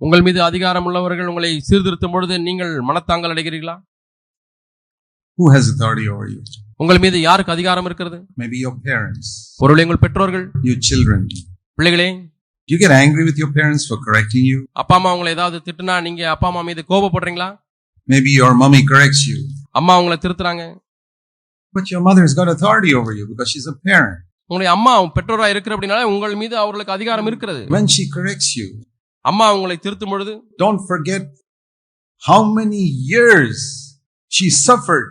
உங்கள் மீது அதிகாரம் உள்ளவர்கள் உங்களை சீர்திருத்தும் பொழுது நீங்கள் மனத்தாங்கல் அடைகிறீர்களா Who has authority over you? உங்கள் மீது யாருக்கு அதிகாரம் இருக்கிறது Maybe your parents, பொருளை உங்கள் பெற்றோர்கள் your children. பிள்ளைகளே Do you get angry with your parents for correcting you? அப்பா அம்மா உங்களை ஏதாவது திட்டுனா நீங்க அப்பா அம்மா மீது கோபப்படுறீங்களா Maybe your mommy corrects you, அம்மா உங்களை திருத்துறாங்க but your mother has got authority over you because she's a parent. உங்களுடைய அம்மா பெற்றோரா இருக்கிற அப்படின்னால உங்கள் மீது அவர்களுக்கு அதிகாரம் இருக்கிறது When she corrects you, அம்மா உங்களை திருத்தும் பொழுது don't forget how many years she suffered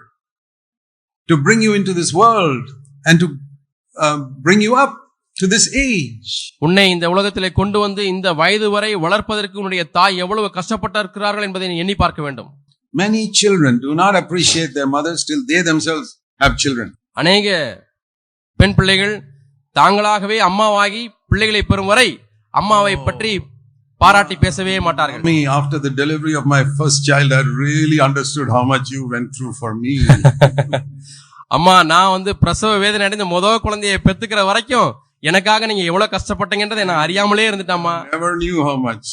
to bring you into this world and to uh, bring you up to this age. உன்னை இந்த உலகத்திலே கொண்டு வந்து இந்த வயது வரை வளர்ப்பதற்கு உன்னுடைய தாய் எவ்வளவு கஷ்டப்பட்டிருக்கிறார்கள் என்பதை நீ எண்ணி பார்க்க வேண்டும் Many children do not appreciate their mothers till they themselves have children. அநேக பெண் பிள்ளைகள் தாங்களாகவே அம்மாவாகி பிள்ளைகளை பெறும் வரை அம்மாவை பற்றி பாராட்டி பேசவே மாட்டார்கள் Me, after the delivery of my first child, I really understood how much you went through for me. அம்மா நான் வந்து பிரசவ வேதனை அடைந்த முதல் குழந்தையை பெத்துக்கிற வரைக்கும் எனக்காக நீங்க எவ்வளவு கஷ்டப்பட்டீங்கன்றதை நான் அறியாமலே இருந்துட்டேம்மா Never knew how much.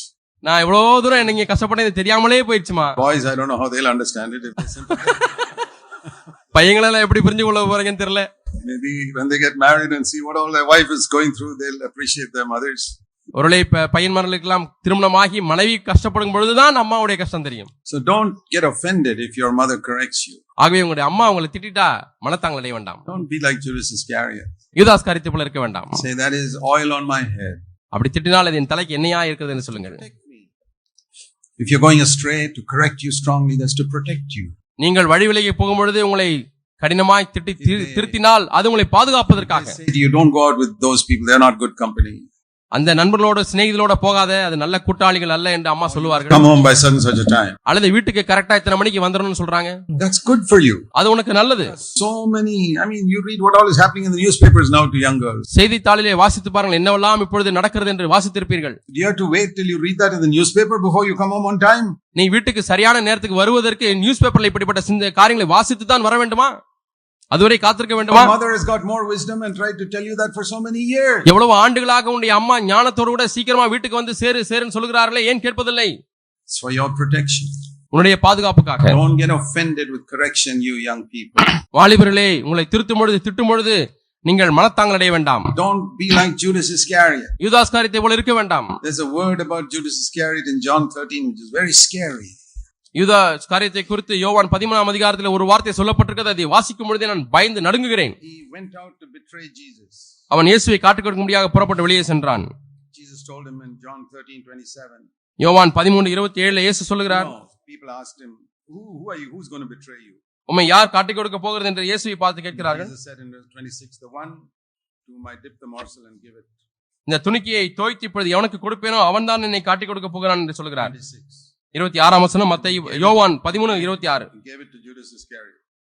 நான் எவ்வளவு தூரம் நீங்க கஷ்டப்பட்டது தெரியாமலே போயிடுச்சுமா Boys, I don't know how they'll understand it. If they sympathize. பையங்களெல்லாம் எப்படி புரிஞ்சு கொள்ள போறீங்கன்னு தெரியல Maybe when they get married and see what all their wife is going through, they'll appreciate their mothers. ஒருவேளை பையன்மார்களுக்கெல்லாம் திருமணமாகி மனைவி கஷ்டப்படும் பொழுதுதான் அம்மாவுடைய கஷ்டம் தெரியும் So don't get offended if your mother corrects you. ஆகவே உங்களுடைய அம்மா உங்களை திட்டிட்டா மனத்தாங்கள் அடைய வேண்டாம் Don't be like Judas Iscariot. யூதாஸ் காரியத்தை போல இருக்க வேண்டாம் Say, that is oil on my head. அப்படி திட்டினால் அது என் தலைக்கு என்னையா இருக்குதுன்னு சொல்லுங்கள் Protect me. If you're going astray, to correct you strongly, that's to protect you. நீங்கள் வழி விலகி போகும்பொழுது உங்களை கடினமாய் திட்டி திரு- திருத்தினால் அது உங்களை பாதுகாப்பதற்காக you, don't go out with those people. They're not good company. அந்த நண்பர்களோட சிநேகிதலோட போகாத அது நல்ல கூட்டாளிகள் அல்ல என்று அம்மா சொல்லுவார்கள் Come home by such and such a time. அல்லது வீட்டுக்கு கரெக்டா இத்தனை மணிக்கு வந்துடணும்னு சொல்றாங்க That's good for you. அது உனக்கு நல்லது So many, I mean, you read what all is happening in the newspapers now to young girls. செய்தித்தாளிலே வாசித்து பாருங்கள் என்னவெல்லாம் இப்பொழுது நடக்கிறது என்று வாசித்திருப்பீர்கள் You have to wait till you read that in the newspaper before you come home on time. நீ வீட்டுக்கு சரியான நேரத்துக்கு வருவதற்கு நியூஸ் பேப்பர்ல இப்படிப்பட்ட சிந்த காரியங்களை வாசித்து தான் வர வேண்டுமா அதுவரை காத்திருக்க வேண்டுமா mother has got more wisdom and tried to tell you that for so many years. எவ்வளவு ஆண்டுகளாக உன்னுடைய அம்மா ஞானத்தோடு கூட சீக்கிரமா வீட்டுக்கு வந்து சேரு சேருன்னு சொல்லுகிறார்களே ஏன் கேட்பதில்லை It's for your protection. உன்னுடைய பாதுகாப்புக்காக Don't get offended with correction, you young people. வாலிபர்களே உங்களை திருத்தும் பொழுது திட்டும் பொழுது நீங்கள் மனத்தாங்கள் அடைய வேண்டாம் Don't be like Judas Iscariot. யூதாஸ் காரியத்தை போல இருக்க வேண்டாம் There's a word about Judas Iscariot in John 13 which is very scary. யூதா காரியத்தை குறித்து யோவான் பதிமூணாம் அதிகாரத்தில் ஒரு வார்த்தை சொல்லப்பட்டிருக்கிறது அதை வாசிக்கும் பொழுதே நான் பயந்து நடுங்குகிறேன். அவன் இயேசுவை காட்டுக் கொடுக்க முடியாத புறப்பட்டு வெளியே சென்றான் Jesus told him in John 13 27. யோவான் பதிமூன்று இருபத்தி ஏழுல இயேசு சொல்லுகிறார்? உம்மை யார் காட்டிக் கொடுக்க போகிறது என்று இயேசுவை பார்த்து கேட்கிறார்கள் Jesus said in verse 26, the one to whom I dip the morsel and give it. இந்த துணிக்கையை தோய்த்து இப்பொழுது எவனுக்கு கொடுப்பேனோ அவன்தான் என்னை காட்டிக் கொடுக்க போகிறான் என்று சொல்கிறார் 26. இருபத்தி ஆறாம் வசனம் மத்த யோவான் பதிமூணு இருபத்தி ஆறு.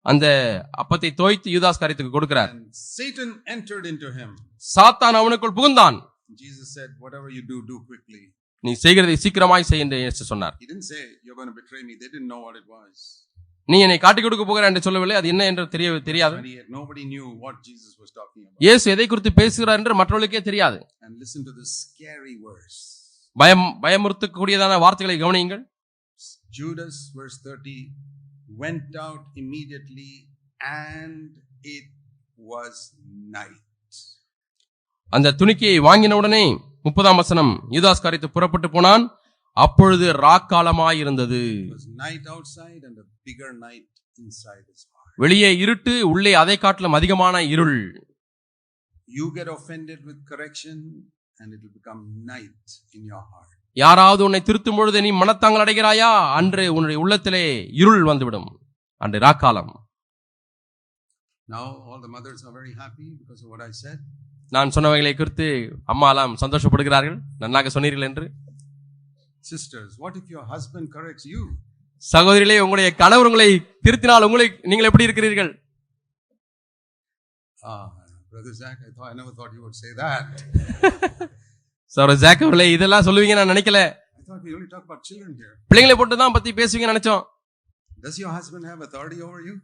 அந்த அப்பத்தை தோய்த்து யூதாஸ் காரியத்துக்கு கொடுக்கிறார் Satan entered into him. சாத்தான் அவனுக்குள் புகுந்தான் Jesus said, whatever you do, do quickly. நீ செய்கிறதை சீக்கிரமாய் செய் என்று இயேசு சொன்னார் He didn't say, you're going to betray me. They didn't know what it was. நீ என்னை காட்டிக் கொடுக்க போகிறாய் என்று சொல்லவில்லை அது என்ன என்று தெரிய தெரியாது 28, nobody knew what Jesus was talking about. இயேசு எதை குறித்து பேசுகிறார் என்று மற்றவர்களுக்கே தெரியாது And listen to this scary verse. பயம் பயமுறுத்தக்கூடியதான வார்த்தைகளை கவனியுங்கள் Judas, verse 30, went out immediately and it was night. அந்த துணிக்கையை வாங்கின உடனே முப்பதாம் வசனம் யூதாஸ் காரியத்தை புறப்பட்டு போனான் அப்பொழுது ராக்காலமாய் இருந்தது It was night outside and a bigger night inside his heart. வெளியே இருட்டு உள்ளே அதை காட்டிலும் அதிகமான இருள் You get offended with correction and it will become night in your heart. யாராவது உன்னை திருத்தும் பொழுது நீ மனத்தாங்கள் அடைகிறாயா அன்று உன்னுடைய உள்ளத்திலே இருள் வந்துவிடும் அன்று ராக்காலம் Now all the mothers are very happy because of what I said. நான் சொன்னவைகளை குறித்து அம்மாலாம் சந்தோஷப்படுகிறார்கள் நன்னாக சொன்னீர்கள் என்று what if your husband corrects you? சகோதரிகளே உங்களுடைய கணவர் உங்களை திருத்தினால் உங்களை நீங்கள் எப்படி இருக்கிறீர்கள் Ah, Brother Zach, I thought I never thought you would say that. Sir Jack அவர்களே இதெல்லாம் சொல்லுவீங்க நான் நினைக்கல I thought we only talk about children here. பிள்ளைங்களை போட்டு தான் பத்தி பேசுவீங்க நினைச்சோம் Does your husband have authority over you?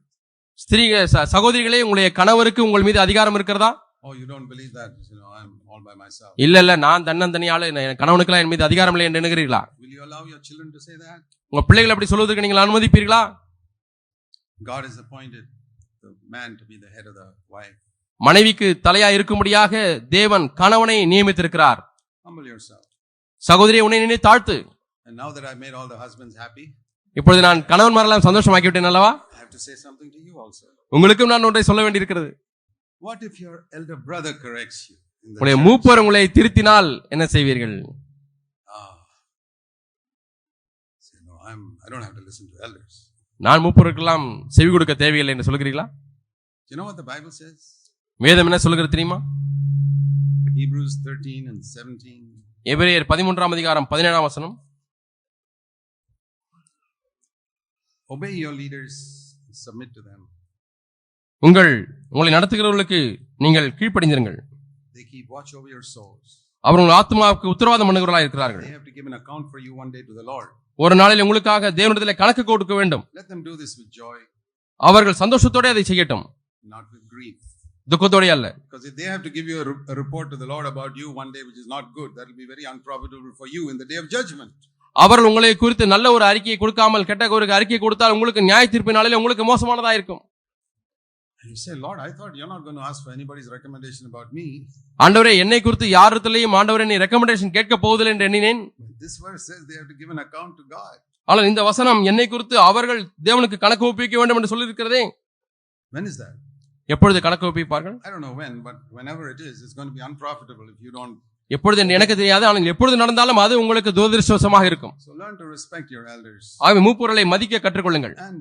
ஸ்திரீ ச- சகோதரிகளே உங்களுடைய கணவருக்கு உங்கள் மீது அதிகாரம் இருக்கிறதா Oh, you don't believe that? You know, I'm all by myself. இல்ல இல்ல நான் தன்னந்தனியாளு என் கணவனுக்கெல்லாம் என் மீது அதிகாரம் இல்லை என்று எண்ணுகிறீர்களா Will you allow your children to say that? உங்க பிள்ளைகள் அப்படி சொல்வதற்கு நீங்கள் அனுமதிப்பீர்களா God has appointed the man to be the head of the wife. மனைவிக்கு தலையா இருக்கும்படியாக தேவன் கணவனை நியமித்திருக்கிறார். சகோதரி உன்னை நினை தாழ்த்து இப்பொழுது நான் கணவன்மாரெல்லாம் சந்தோஷமாக்கி விட்டேன் அல்லவா. உங்களுக்கும் நான் ஒன்றை சொல்ல வேண்டியிருக்கிறது What if your elder brother corrects you? in the உங்களுடைய? மூப்பர் உங்களை திருத்தினால் என்ன செய்வீர்கள் Ah. நான் மூப்பருக்கெல்லாம் செவி கொடுக்க தேவையில்லை என்று சொல்கிறீர்களா Do you know what the Bible says? வேதம் என்ன சொல்கிறது தெரியுமா Hebrews 13 and 17. எபிரேயர் பதிமூன்றாம் அதிகாரம் பதினேழாம் வசனம் Obey your leaders, submit to them. உங்கள் உங்களை நடத்துகிறவர்களுக்கு நீங்கள் கீழ்ப்படிந்திருங்கள் They keep watch over your souls. அவர் உங்கள் ஆத்மாவுக்கு உத்தரவாதம் பண்ணுகிறவர்களாக இருக்கிறார்கள் They have to give an account for you one day to the Lord. ஒரு நாளில் உங்களுக்காக தேவனிடத்தில் கணக்கு கொடுக்க வேண்டும் Let them do this with joy, அவர்கள் சந்தோஷத்தோட அதை செய்யட்டும் not with grief. துக்கத்தோடே அல்ல Because if they have to give you a, re- a report to the Lord about you one day which is not good, that will be very unprofitable for you in the day of judgment. அவர்கள் உங்களை குறித்து நல்ல ஒரு அறிக்கையை கொடுக்காமல் கெட்ட ஒரு அறிக்கையை கொடுத்தால் உங்களுக்கு நியாய தீர்ப்பு நாளில் உங்களுக்கு மோசமானதா இருக்கும் you say, Lord, I thought you're not going to ask for anybody's recommendation about me. ஆண்டவரே என்னை குறித்து யாரிடத்திலையும் ஆண்டவரே நீ ரெக்கமெண்டேஷன் கேட்க போவதில்லை என்று எண்ணினேன் But this verse says they have to give an account to God. ஆனால் இந்த வசனம் என்னை குறித்து அவர்கள் தேவனுக்கு கணக்கு ஒப்பிக்க வேண்டும் என்று சொல்லியிருக்கிறதே When is that? எப்பொழுது கணக்கு ஒப்பிப்பார்கள் I don't know when, but whenever it is, it's going to be unprofitable if you don't. எப்பொழுது என்று எனக்கு தெரியாது ஆனால் எப்பொழுது நடந்தாலும் அது உங்களுக்கு துரதிருஷ்டவசமாக இருக்கும் So learn to respect your elders. ஆகவே மூப்பொருளை மதிக்க கற்றுக்கொள்ளுங்கள் And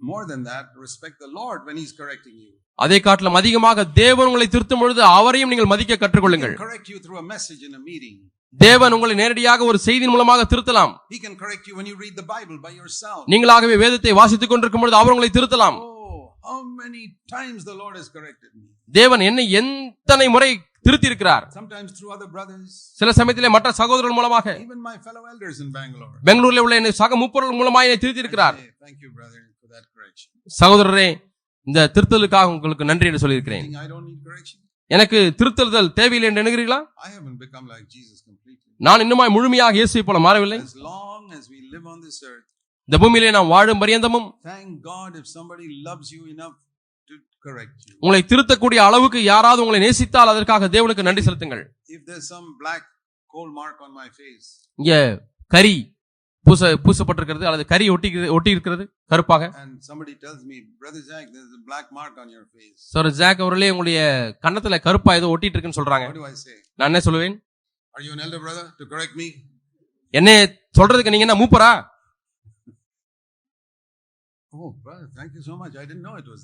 more than that, respect the Lord when He's correcting you. அதை காட்டிலும் அதிகமாக தேவன் உங்களை திருத்தும் பொழுது அவரையும் நீங்கள் மதிக்க He கற்றுக்கொள்ளுங்கள் can correct you through a message in a meeting. தேவன் உங்களை நேரடியாக ஒரு செய்தியின் மூலமாக திருத்தலாம் He can correct you when you read the Bible by yourself. நீங்களாகவே வேதத்தை வாசித்துக் கொண்டிருக்கும் பொழுது அவர் உங்களை திருத்தலாம் Oh, how many times the Lord has corrected me. தேவன் என்னை எத்தனை முறை திருத்தி இருக்கிறார் Sometimes through other brothers, சில சமயத்திலே மற்ற சகோதரர்கள் மூலமாக even my fellow elders in Bangalore. பெங்களூர்ல உள்ள என்னை சக மூப்பொருள் மூலமாக என்னை திருத்தி இருக்கிறார் Thank you, brother, for that correction. சகோதரரே இந்த திருத்தலுக்காக உங்களுக்கு நன்றி என்று சொல்லியிருக்கிறேன் Think I don't need correction? எனக்கு திருத்தலுதல் தேவையில்லை என்று எண்ணுகிறீர்களா I haven't become like Jesus completely. நான் இன்னுமாய் முழுமையாக இயேசுவை போல மாறவில்லை As long as we live on this earth, இந்த பூமியிலே நாம் வாழும் பரியந்தமும் thank God if somebody loves you enough to correct you. உங்களை திருத்தக்கூடிய அளவுக்கு யாராவது உங்களை நேசித்தால் அதற்காக தேவனுக்கு நன்றி செலுத்துங்கள். If there's some black coal mark on my face, இங்க கரி பூச பூசப்பட்டிருக்கிறது அல்லது கரி ஒட்டி ஒட்டி இருக்கிறது கருப்பாக. And somebody tells me, Brother Jack, there's a black mark on your face, sir Jack அவர்களே உங்களுடைய கன்னத்துல கருப்பா ஏதோ ஒட்டிட்டு இருக்குன்னு சொல்றாங்க. What do I say? நான் என்ன சொல்லுவேன் Are you an elder brother to correct me? என்ன சொல்றதுக்கு நீங்க என்ன மூப்பரா?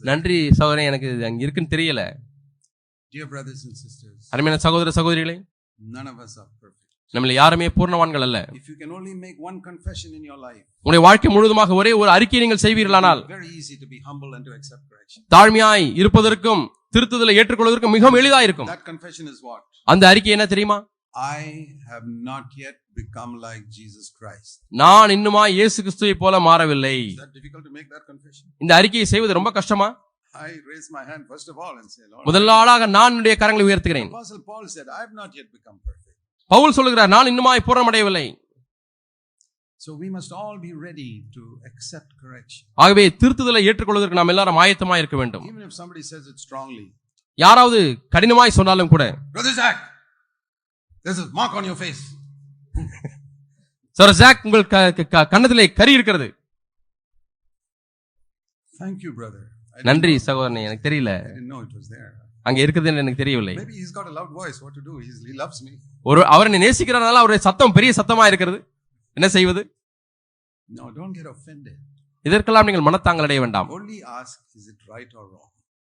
நன்றி சகோதரன். எனக்கு அங்க இருக்குன்னு தெரியல. Dear brothers and sisters, அருமையான சகோதர சகோதரிகளே. நம்மள யாருமே பூர்ணவான்கள் அல்ல. If you can only make one confession in your life, உங்களுடைய வாழ்க்கை முழுவதுமாக ஒரே ஒரு அறிக்கையை நீங்கள் செய்வீர்களானால் it's very easy to be humble and to accept correction. தாழ்மையாய் இருப்பதற்கும் திருத்துதலை ஏற்றுக்கொள்வதற்கும் மிகவும் எளிதா இருக்கும்? அந்த அறிக்கை என்ன தெரியுமா? I have not yet become like Jesus Christ. நான் இன்னுமா இயேசு கிறிஸ்துவை போல மாறவில்லை Is that difficult to make that confession? இந்த அறிக்கையை செய்வது ரொம்ப கஷ்டமா I raise my hand first of all and say, Lord, முதல் ஆளாக நான் என்னுடைய கரங்களை உயர்த்துகிறேன் Apostle Paul said, I have not yet become perfect. Pavul சொல்லுகிறார் நான் இன்னுமாய் பூரணமடையவில்லை So we must all be ready to accept correction. ஆகவே திருத்துதலை ஏற்றுக்கொள்வதற்கு நாம் எல்லாரும் ஆயத்தமாய் இருக்க வேண்டும் Even if somebody says it strongly. யாராவது கடினமாய் சொன்னாலும் கூட Brother Zach, there's a mark on your face. Sir Jack உங்கள் க- க- க- கன்னத்திலே கரி இருக்கிறது Thank you, brother. I didn't, நன்றி சகோதரனே எனக்கு தெரியல I didn't know it was there. அங்க இருக்குதுன்னு எனக்கு தெரியவில்லை Maybe he's got a loud voice. What to do? He's, he loves me. ஒரு அவர் என்னை நேசிக்கிறனால அவருடைய சத்தம் பெரிய சத்தமா இருக்கிறது என்ன செய்வது No, don't get offended. இதற்கெல்லாம் நீங்கள் மனத்தாங்கள் அடைய வேண்டாம் Only ask, is it right or wrong?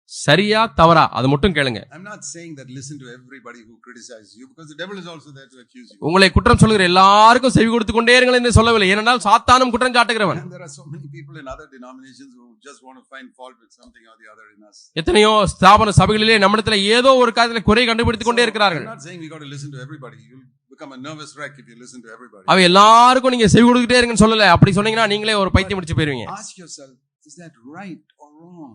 சரியா தவறா அது மட்டும் கேளுங்க I'm not saying that listen to everybody who criticizes you because the devil is also there to accuse you. உங்களை குற்றம் சொல்லுகிற எல்லாருக்கும் செவி கொடுத்து கொண்டே இருங்கள் என்று சொல்லவில்லை ஏனென்றால் சாத்தானும் குற்றம் சாட்டுகிறவன் And there are so many people in other denominations who just want to find fault with something or the other in us. எத்தனையோ ஸ்தாபன சபைகளிலே நம்மிடத்துல ஏதோ ஒரு காரியத்தில் குறை கண்டுபிடித்துக் கொண்டே இருக்கிறார்கள் I'm not saying we got to listen to everybody. You'll become a nervous wreck if you listen to everybody. அவ எல்லாருக்கும் நீங்க செவி கொடுத்துட்டே இருங்கன்னு சொல்லல அப்படி சொன்னீங்கன்னா நீங்களே ஒரு பைத்தியம் முடிச்சு போயிருவீங்க Ask yourself, is that right or wrong?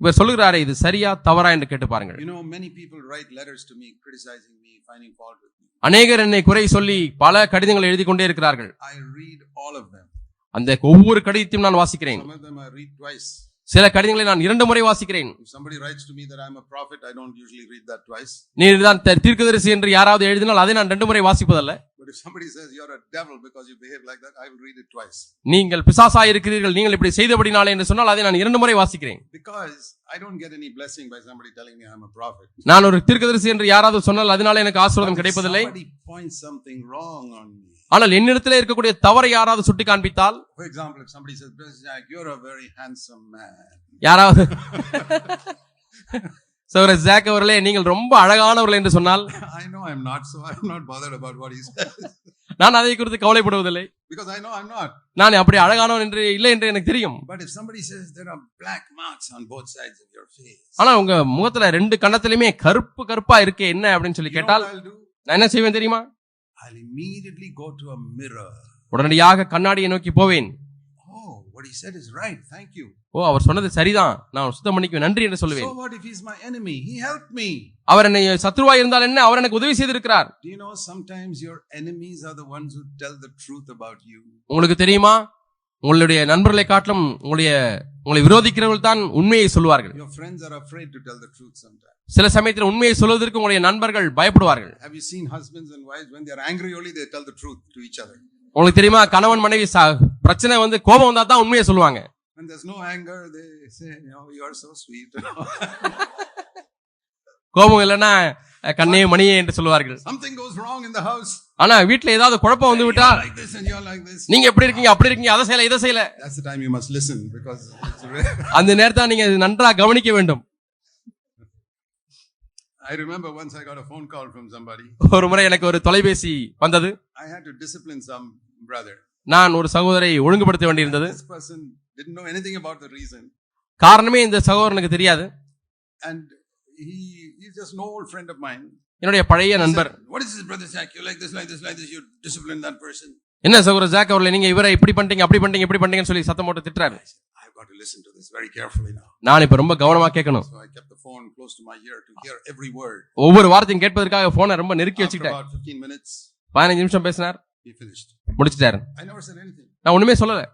இவர் சொல்லுகிறாரே இது சரியா தவறா என்று கேட்டு பாருங்கள் You know, many people write letters to me criticizing me, finding fault with me. அநேகர் என்னை குறை சொல்லி பல கடிதங்களை எழுதி கொண்டே இருக்கிறார்கள் I read all of them. அந்த ஒவ்வொரு கடிதத்தையும் நான் வாசிக்கிறேன் Some of them I read twice. சில கடிதங்களை நான் இரண்டு முறை வாசிக்கிறேன் If somebody writes to me that I'm a prophet, I don't usually read that twice. நீர் தான் தீர்க்கதரிசி என்று யாராவது எழுதினால் அதை நான் ரெண்டு முறை வாசிப்பதல்ல But if somebody says you're a devil because you behave like that, I will read it twice. நீங்கள் பிசாசா இருக்கிறீர்கள் நீங்கள் இப்படி செய்தபடினாலே என்று சொன்னால் அதை நான் இரண்டு முறை வாசிக்கிறேன் Because I don't get any blessing by somebody telling me I'm a prophet. நான் ஒரு தீர்க்கதரிசி என்று யாராவது சொன்னால் அதனால எனக்கு ஆசீர்வாதம் கிடைப்பதில்லை somebody points something wrong on me. ஆனால் என்னிடத்திலே இருக்கக்கூடிய தவறை யாராவது சுட்டி காண்பித்தால் For example, if somebody says, Brother Jack, you're a very handsome man. யாராவது சோர ஜாக் அவர்களே நீங்கள் ரொம்ப அழகானவர்கள் என்று சொன்னால் I know I'm not, so I'm not bothered about what he says. நான் அதை குறித்து கவலைப்படுவதில்லை because I know I'm not. நான் அப்படி அழகானவன் என்று இல்லை என்று எனக்கு தெரியும் But if somebody says there are black marks on both sides of your face, ஆனா உங்க முகத்துல ரெண்டு கண்ணத்திலுமே கருப்பு கருப்பா இருக்கே என்ன அப்படின்னு சொல்லி கேட்டால்? நான் என்ன செய்வேன் தெரியுமா I'll immediately go to a mirror. உடனடியாக கண்ணாடியை நோக்கி போவேன் what he said is right. Thank you. ஓ அவர் சொன்னது சரிதான் நான் சுத்தம் பண்ணிக்குவேன் நன்றி என்று So சொல்லுவேன் what if he's my enemy? He helped me. அவர் என்னை சத்ருவா இருந்தால் என்ன அவர் எனக்கு உதவி செய்திருக்கிறார் Do you know sometimes your enemies are the ones who tell the truth about you? உங்களுக்கு தெரியுமா உங்களுடைய நண்பர்களை காட்டிலும் உங்களுடைய உங்களை விரோதிக்கிறவர்கள் தான் உண்மையை சொல்வார்கள் Your friends are afraid to tell the truth sometimes. சில சமயத்தில் உண்மையை சொல்வதற்கு உங்களுடைய நண்பர்கள் பயப்படுவார்கள் Have you seen husbands and wives when they're angry only they tell the truth to each other? உங்களுக்கு தெரியுமா கணவன் மனைவி பிரச்சனை வந்து கோபம் வந்தா தான் உண்மையை சொல்லுவாங்க When there's no anger, they say, "Oh, you are so sweet." கோபம் இல்லைன்னா அஹ், கண்ணே மணியே என்று சொல்லுவார்கள் Something goes wrong in the house. ஆனா வீட்டுல ஏதாவது குழப்பம் வந்து விட்டா. நீங்க எப்படி இருக்கீங்க அப்படி இருக்கீங்க அதை செய்யல இதை செய்யல That's the time you must listen because it's re- அந்த நேரத்தை நீங்க நன்றா கவனிக்க வேண்டும் I remember once I got a phone call from somebody. ஒரு முறை எனக்கு ஒரு தொலைபேசி வந்தது I had to discipline some brother. நான் ஒரு சகோதரை ஒழுங்குபடுத்த வேண்டியிருந்தது This person didn't know anything about the reason. காரணமே இந்த சகோதரனுக்கு தெரியாது And he he's just an old friend of mine. என்னுடைய பழைய நண்பர் what is this, brother Jack? You like this, like this, like this. You discipline that person. என்ன சகோதரர் jack அவர்களை நீங்க இவரை இப்படி பண்ணிட்டீங்க அப்படி பண்ணிட்டீங்க இப்படி பண்ணிட்டீங்கன்னு சொல்லி சத்தம் போட்டு திட்டுறாரு got to listen to this very carefully now. நான் இப்ப ரொம்ப கவனமா கேட்கணும் So I kept the phone close to my ear to hear every word. ஒவ்வொரு வார்த்தையும் கேட்பதற்காக போனை ரொம்ப நெருக்கி வச்சுக்கிட்டேன் about 15 minutes, பதினஞ்சு நிமிஷம் பேசினார் he finished. முடிச்சிட்டாரு I never said anything. நான் ஒண்ணுமே சொல்லல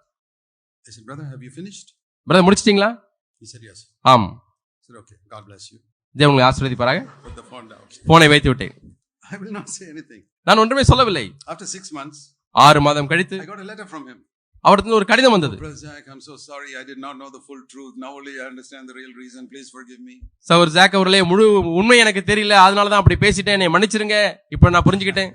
I said, brother, have you finished? Brother முடிச்சிட்டீங்களா He said, yes. ஆம் I said, okay, God bless you. தேவன் உங்களை ஆசீர்வதிப்பாராக Put the phone down. போனை வைத்து விட்டேன் I will not say anything. நான் ஒன்றுமே சொல்லவில்லை After six months, ஆறு மாதம் கழித்து I got a letter from him. அவர்கிட்ட ஒரு கடிதம் வந்தது. சவர் ஜாக் அவர்களே முழு உண்மை எனக்கு தெரியல அதனால தான் அப்படி பேசிட்டேன் என்னை மன்னிச்சிருங்க இப்போ நான் புரிஞ்சுக்கிட்டேன்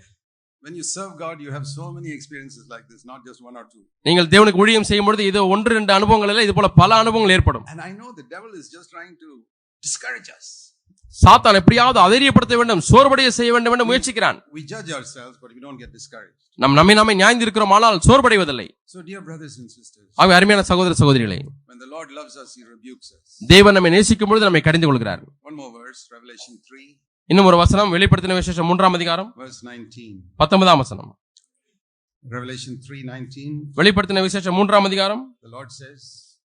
When you serve God, you have so many experiences like this, not just one or two. நீங்கள் தேவனுக்கு ஊழியம் செய்யும் பொழுது இது ஒன்று ரெண்டு அனுபவங்கள் இல்லை இது போல பல அனுபவங்கள் ஏற்படும் And I know the devil is just trying to discourage us. சாத்தான் எப்படியாவது அதிரியப்படுத்த வேண்டும் சோர்வடைய செய்ய வேண்டும் என்று முயற்சிக்கிறான் We judge ourselves, but we don't get discouraged. நம் நம்மை நாமே நியாய்ந்திருக்கிறோம் ஆனால் சோர்வடைவதில்லை So, dear brothers and sisters, ஆகவே அருமையான சகோதர சகோதரிகளே when the Lord loves us, He rebukes us. தேவன் நம்மை நேசிக்கும் பொழுது நம்மை கடிந்து கொள்கிறார் One more verse, Revelation 3, இன்னும் ஒரு வசனம் வெளிப்படுத்தின விசேஷம் மூன்றாம் அதிகாரம் verse 19. பத்தொன்பதாம் வசனம் Revelation 3 19. வெளிப்படுத்தின விசேஷம் மூன்றாம் அதிகாரம் The Lord says,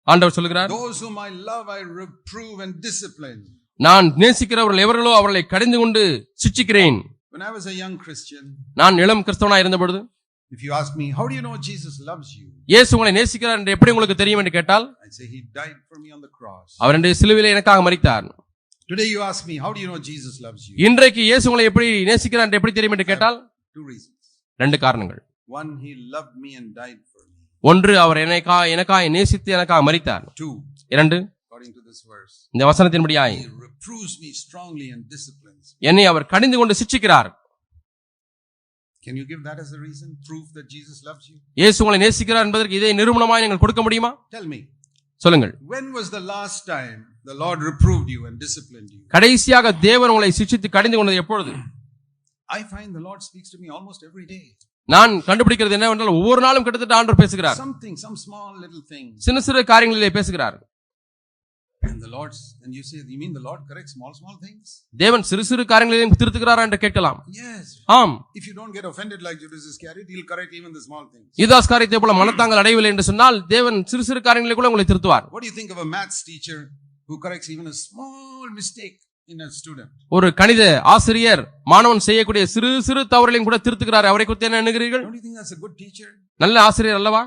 ஆண்டவர் சொல்லுகிறார் Those whom I love, I reprove and discipline. நான் நேசிக்கிறவர்கள் எவர்களோ அவர்களை கடிந்து கொண்டு சிச்சிக்கிறேன் When I was a young Christian, நான் இளம் கிறிஸ்தவனா இருந்த பொழுது if you ask me, How do you know Jesus loves you? இயேசு உங்களை நேசிக்கிறார் என்று எப்படி உங்களுக்கு தெரியும் என்று கேட்டால் I'd say, He died for me on the cross. அவர் என்று சிலுவையிலே எனக்காக மரித்தார் Today, you ask me, How do you know Jesus loves you? இன்றைக்கு இயேசு உங்களை எப்படி நேசிக்கிறார் என்று எப்படி தெரியும் என்று கேட்டால் Two reasons. ரெண்டு காரணங்கள் One, He loved me and died for me. ஒன்று அவர் எனக்காக எனக்காக நேசித்து எனக்காக மரித்தார் Two, இரண்டு according to this verse, இந்த வசனத்தின்படியாய் He reproves me strongly and disciplines. என்னை அவர் கடிந்து கொண்டு சிச்சிக்கிறார் Can you give that as a reason? Proof that Jesus loves you? இயேசு உங்களை நேசிக்கிறார் என்பதற்கு இதே நிரூபணமாய் நீங்கள் கொடுக்க முடியுமா Tell me, சொல்லுங்கள் when was the last time the Lord reproved you and disciplined you? கடைசியாக தேவன் உங்களை சிச்சித்து கடிந்து கொண்டது எப்பொழுது I find the Lord speaks to me almost every day. நான் கண்டுபிடிக்கிறது என்னவென்றால் ஒவ்வொரு நாளும் கிட்டத்தட்ட ஆண்டவர் பேசுகிறார் Something, some small little thing. சின்ன சிறு காரியங்களிலே பேசுகிறார் தேவன் சிறு சிறு காரியங்களையும் திருத்துகிறாரா என்று கேட்கலாம் Yes. ஆம் If you don't get offended like Judas Iscariot, he'll correct even the small things. Judas காரியத்தை போல மனத்தாங்கள் அடையவில்லை என்று சொன்னால் தேவன் சிறு சிறு காரியங்களை கூட உங்களை திருத்துவார் What do you think of a maths teacher who corrects even a small mistake in a student. ஒரு கணித ஆசிரியர் மாணவன் செய்யக்கூடிய சிறு சிறு தவறுகளையும் கூட திருத்துக்கிறார் அவரை குறித்து என்ன எண்ணுகிறீர்கள் teacher? நல்ல ஆசிரியர் அல்லவா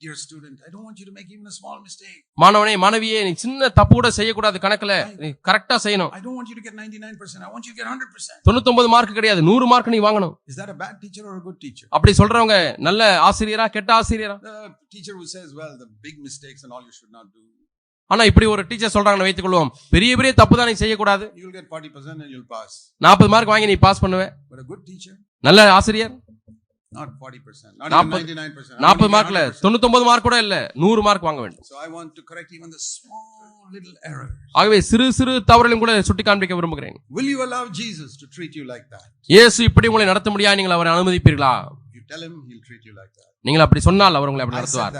dear student, I don't want you to make even a small mistake. மாணவனே மாணவியே நீ சின்ன தப்பு கூட செய்யக்கூடாது கணக்குல நீ கரெக்டா செய்யணும் I don't want you to get 99%. I want you to get 100%. தொண்ணூத்தொன்பது மார்க் கிடையாது நூறு மார்க் நீ வாங்கணும் Is that a bad teacher or a good teacher? அப்படி சொல்றவங்க நல்ல ஆசிரியரா கெட்ட ஆசிரியரா The teacher who says, well, the big mistakes and all you should not do. ஆனா இப்படி ஒரு டீச்சர் சொல்றாங்கன்னு வைத்துக் கொள்வோம் பெரிய பெரிய தப்பு தான் நீ செய்யக்கூடாது You'll get 40% and you'll pass. நாற்பது மார்க் வாங்கி நீ பாஸ் பண்ணுவ But a good teacher, நல்ல ஆசிரியர் 40%, நாற்பது- even 99%. நாற்பது only மார்க்ல 100%. தொண்ணூத்தொன்பது மார்க் கூட இல்ல நூறு மார்க் வாங்க வேண்டும் So I want to correct even the small little errors. ஆகவே சிறு சிறு தவறுகளையும் கூட சுட்டி காண்பிக்க விரும்புகிறேன் Will you allow Jesus to treat you like that? இயேசு இப்படி உங்களை நடத்த முடியாது நீங்கள் அவரை அனுமதிப்பீர்களா you tell him, he'll treat you like that. நீங்கள் அப்படி சொன்னால் அவர் உங்களை அப்படி நடத்துவார்.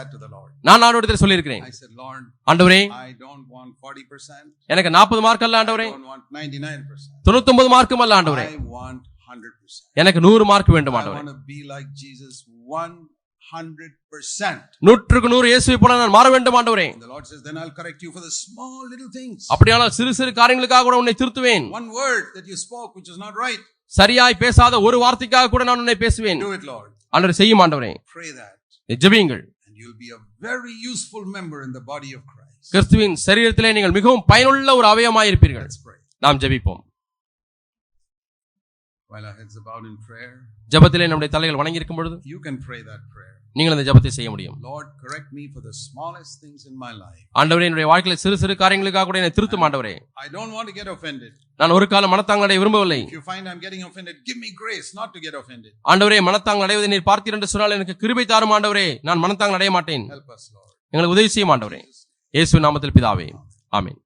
நான் ஆண்டவரிடத்தில் சொல்லியிருக்கிறேன் I said, Lord, ஆண்டவரே I don't want 40%. எனக்கு நாற்பது மார்க் அல்ல I ஆண்டவரே don't want 99%. தொண்ணூத்தொன்பது மார்க்கும் அல்ல ஆண்டவரே I want 100%. எனக்கு நூறு மார்க் வேண்டும் I ஆண்டவரே want to be like Jesus 100%. நூற்றுக்கு நூறு இயேசுவை போல நான் மாற வேண்டும் ஆண்டவரே the Lord says, then I'll correct you for the small little things. அப்படியானால் சிறு சிறு காரியங்களுக்காக கூட உன்னை திருத்துவேன் One word that you spoke which is not right. சரியாய் பேசாத ஒரு வார்த்தைக்காக கூட நான் உன்னை பேசுவேன் Do it, Lord. ஆண்டவர் செய்யும் ஆண்டவரே Pray that. ஜெபியுங்கள் And you'll be a very useful member in the body of Christ. கிறிஸ்துவின் சரீரத்திலே நீங்கள் மிகவும் பயனுள்ள ஒரு அவயமாயிருப்பீர்கள் Let's pray. நாம் ஜெபிப்போம் While our heads are bowed in prayer, ஜெபத்திலே நம்முடைய தலைகள் வணங்கி இருக்கும் பொழுது you can pray that prayer. நீங்கள் இந்த ஜெபத்தை செய்ய முடியும் Lord, correct me for the smallest things in my life. ஆண்டவரே என்னுடைய வாழ்க்கையில சிறு சிறு காரியங்களுக்காக கூட என்னை திருத்தும் ஆண்டவரே I don't want to get offended. நான் ஒரு காலம் மனத்தாங்களடைய விரும்பவில்லை If you find I'm getting offended, give me grace not to get offended. ஆண்டவரே மனத்தாங்கள் அடைவதை நீர் பார்த்தீர் என்று சொன்னால் எனக்கு கிருபை தாரும் ஆண்டவரே நான் மனத்தாங்கள் அடைய மாட்டேன் Help us, Lord. எங்களுக்கு உதவி செய்யும் ஆண்டவரே இயேசு நாமத்தில் பிதாவே ஆமென்